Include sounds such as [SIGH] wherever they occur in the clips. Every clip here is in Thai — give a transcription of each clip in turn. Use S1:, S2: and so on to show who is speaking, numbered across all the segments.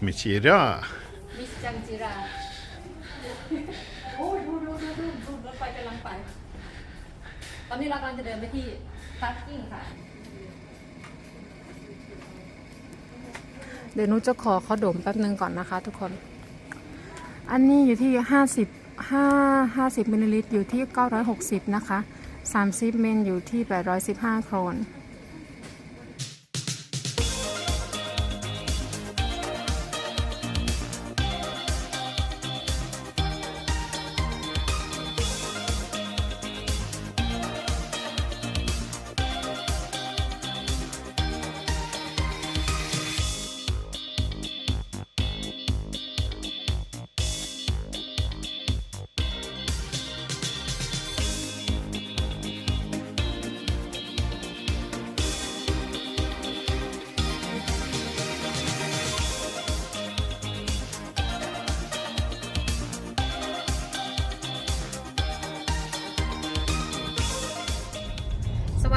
S1: med Kira.
S2: มิสจังจิราโอ้ยดูดูดูดูดูรถไฟกำลังไป ตอนนี้เรากำลังจะเดินไปที่พาร์กิ้งค่ะ เดี๋ยวนุจะขอเขาดมแป๊บนึงก่อนนะคะทุกคน อันนี้อยู่ที่ 50 5 50มิลลิลิตรอยู่ที่ 960 นะคะ 30มิลอยู่ที่ 815 โครน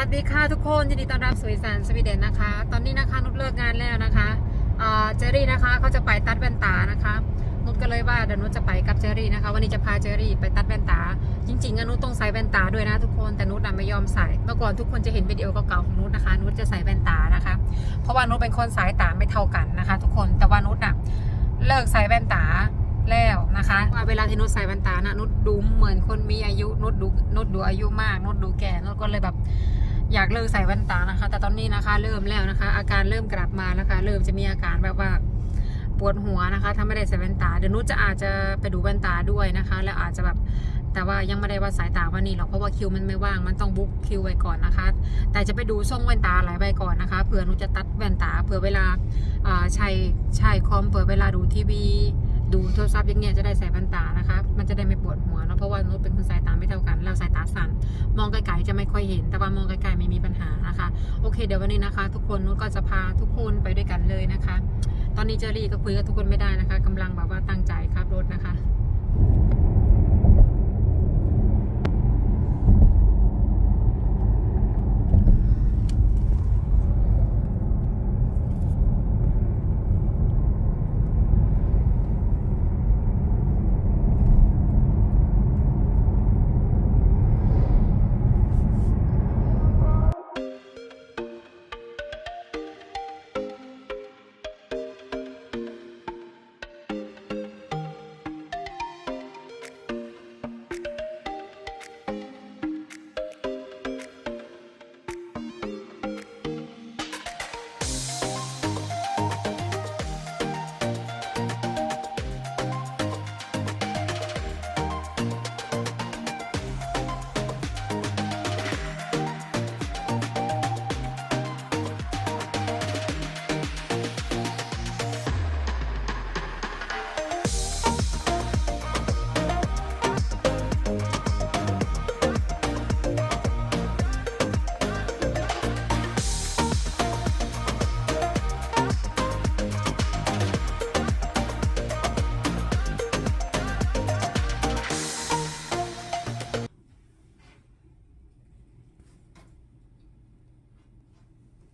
S2: วัสดีค่ะทุกคนยินดีต้อนรับสู่อีสานสวีเดนนะคะ ตอนนี้นะคะนุชเลิกงานแล้วนะคะเจอรี่นะคะเขาจะไปตัดแว่นตานะคะนุชก็เลยว่าเดี๋ยวนุชจะไปกับเจอรี่นะคะ วันนี้จะพาเจอรี่ไปตัดแว่นตา จริงๆอะนุชต้องใส่แว่นตาด้วยนะทุกคนแต่นุชอะไม่ยอมใส่เมื่อก่อนทุกคนจะเห็นวิดีโอเก่าๆของนุชนะคะนุชจะใส่แว่นตานะคะ เพราะว่านุชเป็นคนสายตาไม่เท่ากันนะคะ ทุกคนแต่ว่านุชอะเลิกใส่แว่นตาแล้วนะคะว่าเวลาที่นุชใส่แว่นตานะนุชดูเหมือนคนมีอายุนุชดูนุชดูอายุมากนุชดูแก่นุชก็เลยแบบ อยากเลิกใส่แว่นตานะคะ แต่ตอนนี้นะคะเริ่มแล้วนะคะ อาการเริ่มกลับมาแล้วค่ะเริ่มจะมีอาการแบบว่าปวดหัวนะคะ ถ้าไม่ได้ใส่แว่นตาเดี๋ยวนุชจะอาจจะไปดูแว่นตาด้วยนะคะ แล้วอาจจะแบบแต่ว่ายังไม่ได้ว่าสายตาวันนี้หรอกเพราะว่าคิวมันไม่ว่างมันต้องบุ๊กคิวไว้ก่อนนะคะ แต่จะไปดูช่องแว่นตาหลายใบก่อนนะคะเผื่อนุชจะตัดแว่นตาเผื่อเวลาอ่าใช้ใช้คอมเผื่อเวลาดูทีวี ดูโทรศัพท์อย่างเงี้ยจะได้ใส่แว่นตานะคะ มันจะได้ไม่ปวดหัว เพราะว่านุชเป็นคนสายตาไม่เท่ากัน เราสายตาสั้นมองไกลๆจะไม่ค่อยเห็น แต่ว่ามองไกลๆไม่มีปัญหานะคะ โอเค เดี๋ยววันนี้นะคะ ทุกคนนุชก็จะพาทุกคนไปด้วยกันเลยนะคะ ตอนนี้เจอรี่ก็คุยกับทุกคนไม่ได้นะคะกำลังแบบว่าตั้งใจขับรถนะคะ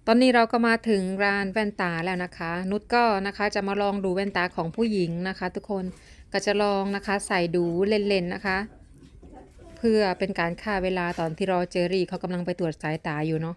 S2: ตอนนี้เราก็มาถึงร้านแว่นตาแล้วนะคะ นุชก็นะคะจะมาลองดูแว่นตาของผู้หญิงนะคะ ทุกคนก็จะลองนะคะใส่ดูเล่นๆนะคะ เพื่อเป็นการฆ่าเวลาตอนที่รอเจอรี่เขากำลังไปตรวจสายตาอยู่เนาะ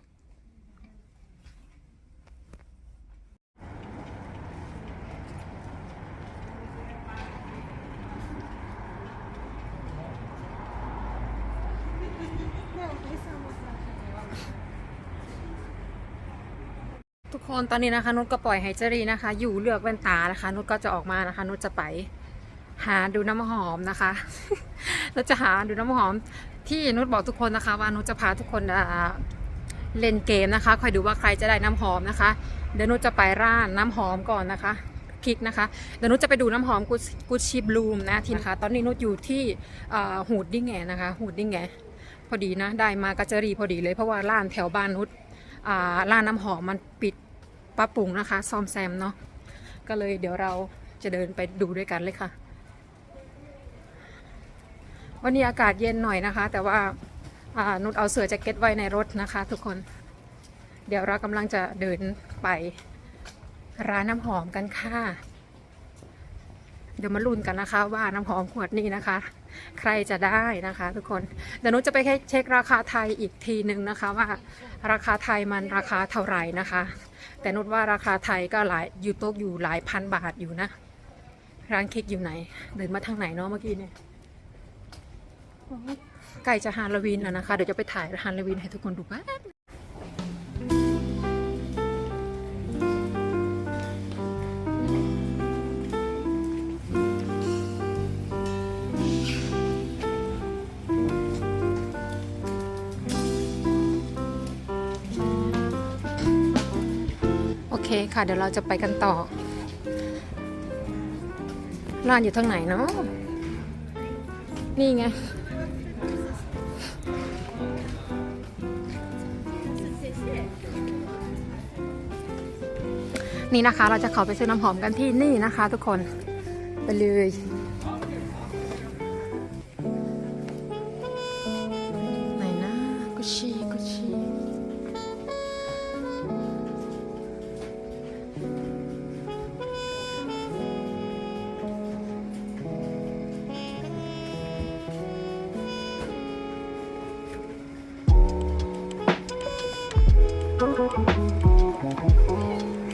S2: คนตอนนี้นะคะนุชก็ปล่อยให้เจอรี่นะคะ อยู่เลือกแว่นตานะคะนุชก็จะออกมานะคะนุชจะไปหาดูน้ำหอมนะคะนุชจะหาดูน้ำหอมที่นุชบอกทุกคนนะคะว่านุชจะพาทุกคนอ่าเล่นเกมนะคะคอยดูว่าใครจะได้น้ำหอมนะคะ เดี๋ยวนุชจะไปร้านน้ำหอมก่อนนะคะคลิกนะคะเดี๋ยวนุชจะไปดูน้ำหอมกุชชีบลูมนะทีนะคะ ตอนนี้นุชอยู่ที่อ่าหูดดิ้งแงนะคะหูดดิ้งแงพอดีนะได้มากระเจรีพอดีเลยเพราะว่าร้านแถวบ้านนุชอ่าร้านน้ำหอมมันปิด ปรับปรุงนะคะ ซ่อมแซมเนาะก็เลยเดี๋ยวเราจะเดินไปดูด้วยกันเลยค่ะ วันนี้อากาศเย็นหน่อยนะคะ แต่ว่าอ่านุชเอาเสื้อแจ็คเก็ตไว้ในรถนะคะ ทุกคน เดี๋ยวเรากำลังจะเดินไปร้านน้ำหอมกันค่ะ เดี๋ยวมาลุ้นกันนะคะว่าน้ำหอมขวดนี้นะคะ ใครจะได้นะคะ ทุกคนเดี๋ยวนุชจะไปเช็คราคาไทยอีกทีหนึ่งนะคะว่าราคาไทยมันราคาเท่าไหร่นะคะ แต่นุชว่าราคาไทยก็หลายอยู่โตอยู่หลายพันบาทอยู่นะ ร้านเค้กอยู่ไหน เดินมาทางไหนเนาะเมื่อกี้เนี่ยใกล้จะฮาโลวีนแล้วนะคะ เดี๋ยวจะไปถ่ายฮาโลวีนให้ทุกคนดูแป๊บโอ เคค่ะ เดี๋ยวเราจะไปกันต่อ ร้านอยู่ทางไหนเนาะนี่ไง นี่นะคะเราจะขอไปซื้อน้ำหอมกันที่นี่นะคะ ทุกคน ไปเลย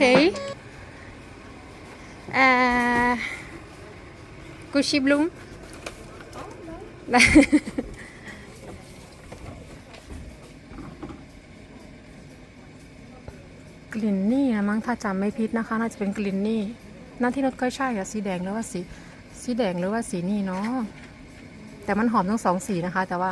S2: Hey. Uh, Gucci Bloom. กลิ่นนี่นะมั้งถ้าจำไม่ผิดนะคะ น่าจะเป็นกลิ่นนี่นั่นที่รถก็ใช่อะสีแดงหรือว่าสีสีแดงหรือว่าสีนี่เนาะแต่มันหอมทั้งสองสีนะคะ แต่ว่า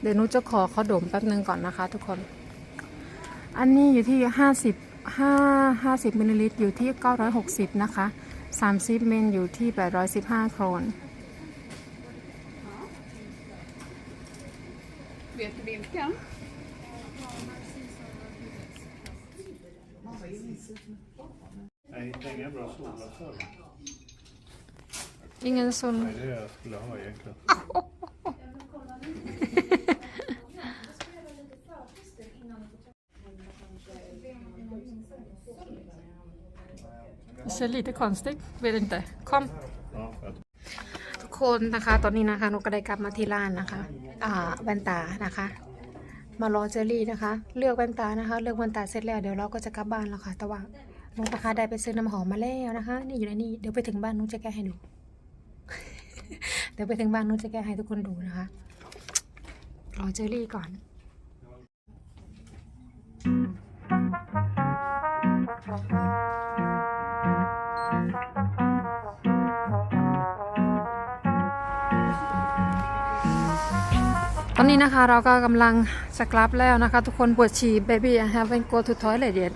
S2: เดี๋ยวนุชจะขอเขาดมแป๊บนึงก่อนนะคะ ทุกคน อันนี้อยู่ที่50 5 50มิลลิลิตรอยู่ที่960นะคะ30มิลอยู่ที่815โครน
S1: Vet du vilken?
S3: Jag hittade inga bra solglasögon.
S2: Ingen sol.
S3: Nej, det är det jag skulle ha egentligen.
S2: Ser lite konstigt, vet inte. Kom.
S3: Ja, jag
S2: ทุกคนนะคะตอนนี้นะคะนุกก็ได้กลับมาที่ร้านนะคะ อ่าแว่นตานะคะ มารอเจอรี่นะคะ เลือกแว่นตานะคะ เลือกแว่นตาเสร็จแล้วเดี๋ยวเราก็จะกลับบ้านแล้วค่ะ แต่ว่านุกนะคะได้ไปซื้อน้ำหอมมาแล้วนะคะ นี่อยู่ในนี่เดี๋ยวไปถึงบ้านนุกจะแก้ให้ดู เดี๋ยวไปถึงบ้านนุกจะแก้ให้ทุกคนดูนะคะรอเจอรี่ก่อน ตอนนี้นะคะเราก็กำลังจะกลับแล้วนะคะ ทุกคนปวดฉี่ baby I haven't go to toilet yet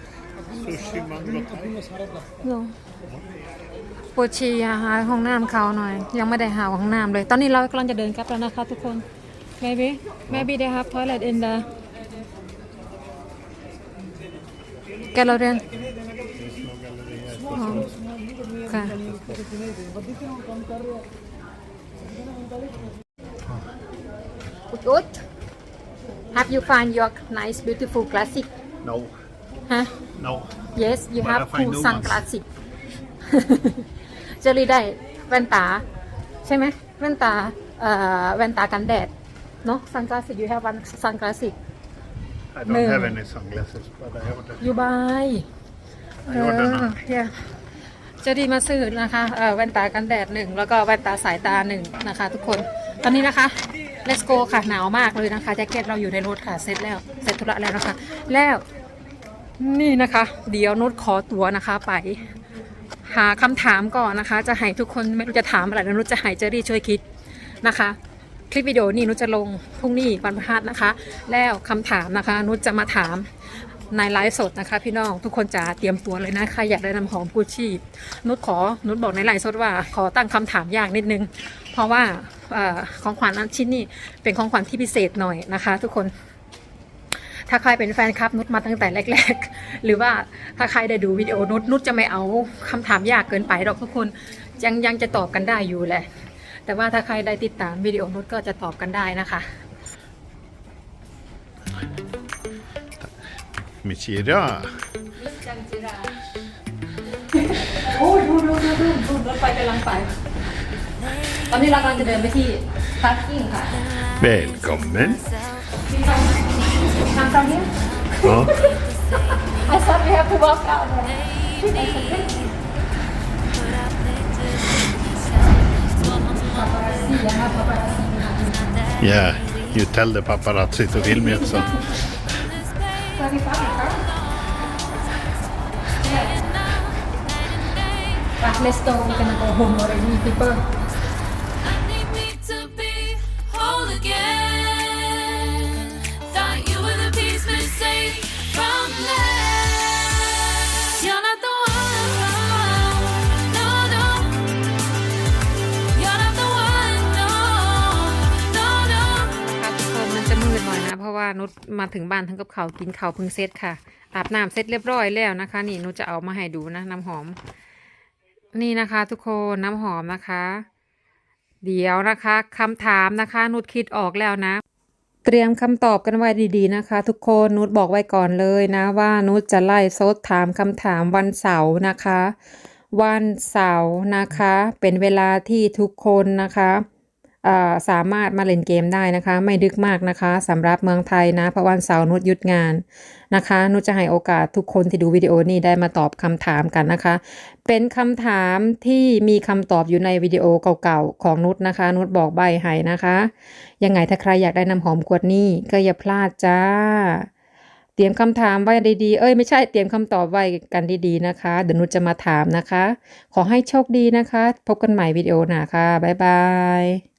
S2: ปวดฉี่อะหาห้องน้ำเขาหน่อย ยังไม่ได้หาห้องน้ำเลย ตอนนี้เรากำลังจะเดินกลับแล้วนะคะทุกคน maybe maybe they have toilet in the gallery
S3: Det finns nog galleria.
S2: ค่ะ Good. Have you find your nice beautiful classic?
S3: No,
S2: Huh?
S3: no.
S2: Yes, you
S3: But
S2: have
S3: I find
S2: cool
S3: new
S2: sun
S3: ones.
S2: classic. เจอรี่ได้แว่นตา ใช่ไหมแว่นตาเอ่อแว่นตากันแดดเนาะ sun classic you have one sun classic
S3: I don't
S2: No.
S3: have any sunglasses, but I have the
S2: ยูบาย
S3: I order now.
S2: เฮียจะดีมาซื้อนะคะเอ่อแว่นตากันแดดหนึ่งแล้วก็แว่นตาสายตาหนึ่งนะคะ ทุกคน ตอนนี้นะคะ let's go ค่ะ หนาวมากเลยนะคะ แจ็คเก็ตเราอยู่ในรถค่ะ เสร็จแล้ว เสร็จธุระแล้วนะคะ แล้วนี่นะคะ เดี๋ยวนุชขอตัวนะคะ ไป หาคำถามก่อนนะคะ จะให้ทุกคนไม่รู้จะถามอะไรนะนุชจะให้เจอรี่ช่วยคิดนะคะ คลิปวิดีโอนี้นุชจะลงพรุ่งนี้วันพฤหัสนะคะ แล้วคำถามนะคะ นุชจะมาถามในไลฟ์สดนะคะพี่น้องทุกคนจะเตรียมตัวเลยนะใครอยากได้น้ำหอมกุชชี่นุชขอนุชบอกในไลฟ์สดว่า ขอตั้งคำถามยากนิดนึง เพราะว่าเออของขวัญอันชิ้นนี้เป็นของขวัญที่พิเศษหน่อยนะคะ ทุกคน ถ้าใครเป็นแฟนคลับนุชมาตั้งแต่แรก ๆ หรือว่าถ้าใครได้ดูวิดีโอนุชนุชจะไม่เอาคำถามยากเกินไปหรอกทุกคนยังยังจะตอบกันได้อยู่แหละ แต่ว่าถ้าใครได้ติดตามวิดีโอนุชก็จะตอบกันได้นะคะ
S3: Michira.
S2: จังจิราโอ้ยดูดูดูดูดูรถไฟกำลังไป ตอนนี้[LAUGHS] เรากำลังจะเดินไปที่พาร์กิ้งค่ะ
S3: Välkommen.
S2: ทางตรงนี้
S3: Ja.
S2: I thought we have to walk out [LAUGHS]
S3: Yeah, you tell the paparazzi to film it so.
S2: But let's go, we're gonna go home already, people. ะเพราะว่านุชมาถึงบ้านทั้งกับเขากินเขาวพิ่งเซ็ตค่ะ อาบน้ำเซ็ตเรียบร้อยแล้วนะคะ นี่นุชจะเอามาให้ดูนะน้ำหอม นี่นะคะ ทุกคนน้ำหอมนะคะ เดี๋ยวนะคะคำถามนะคะ นุชคิดออกแล้วนะ เตรียมคำตอบกันไว้ดีๆนะคะ ทุกคนนุชบอกไว้ก่อนเลยนะ ว่านุชจะไล่โซดถามคำถามวันเสาร์นะคะ วันเสาร์นะคะ เป็นเวลาที่ทุกคนนะคะ สามารถมาเล่นเกมได้นะคะ ไม่ดึกมากนะคะสำหรับเมืองไทยนะเพราะวันเสาร์นุชหยุดงานนะคะนุชจะให้โอกาสทุกคนที่ดูวิดีโอนี้ได้มาตอบคำถามกันนะคะ เป็นคำถามที่มีคำตอบอยู่ในวิดีโอเก่าๆของนุชนะคะ นุชบอกใบให้นะคะ ยังไงถ้าใครอยากได้น้ำหอมขวดนี้ก็อย่าพลาดจ้า เตรียมคำถามไว้ดีๆ เอ้ยไม่ใช่เตรียมคำตอบไว้กันดีๆนะคะ เดี๋ยวนุชจะมาถามนะคะ ขอให้โชคดีนะคะ พบกันใหม่วิดีโอหน้าค่ะบ๊ายบาย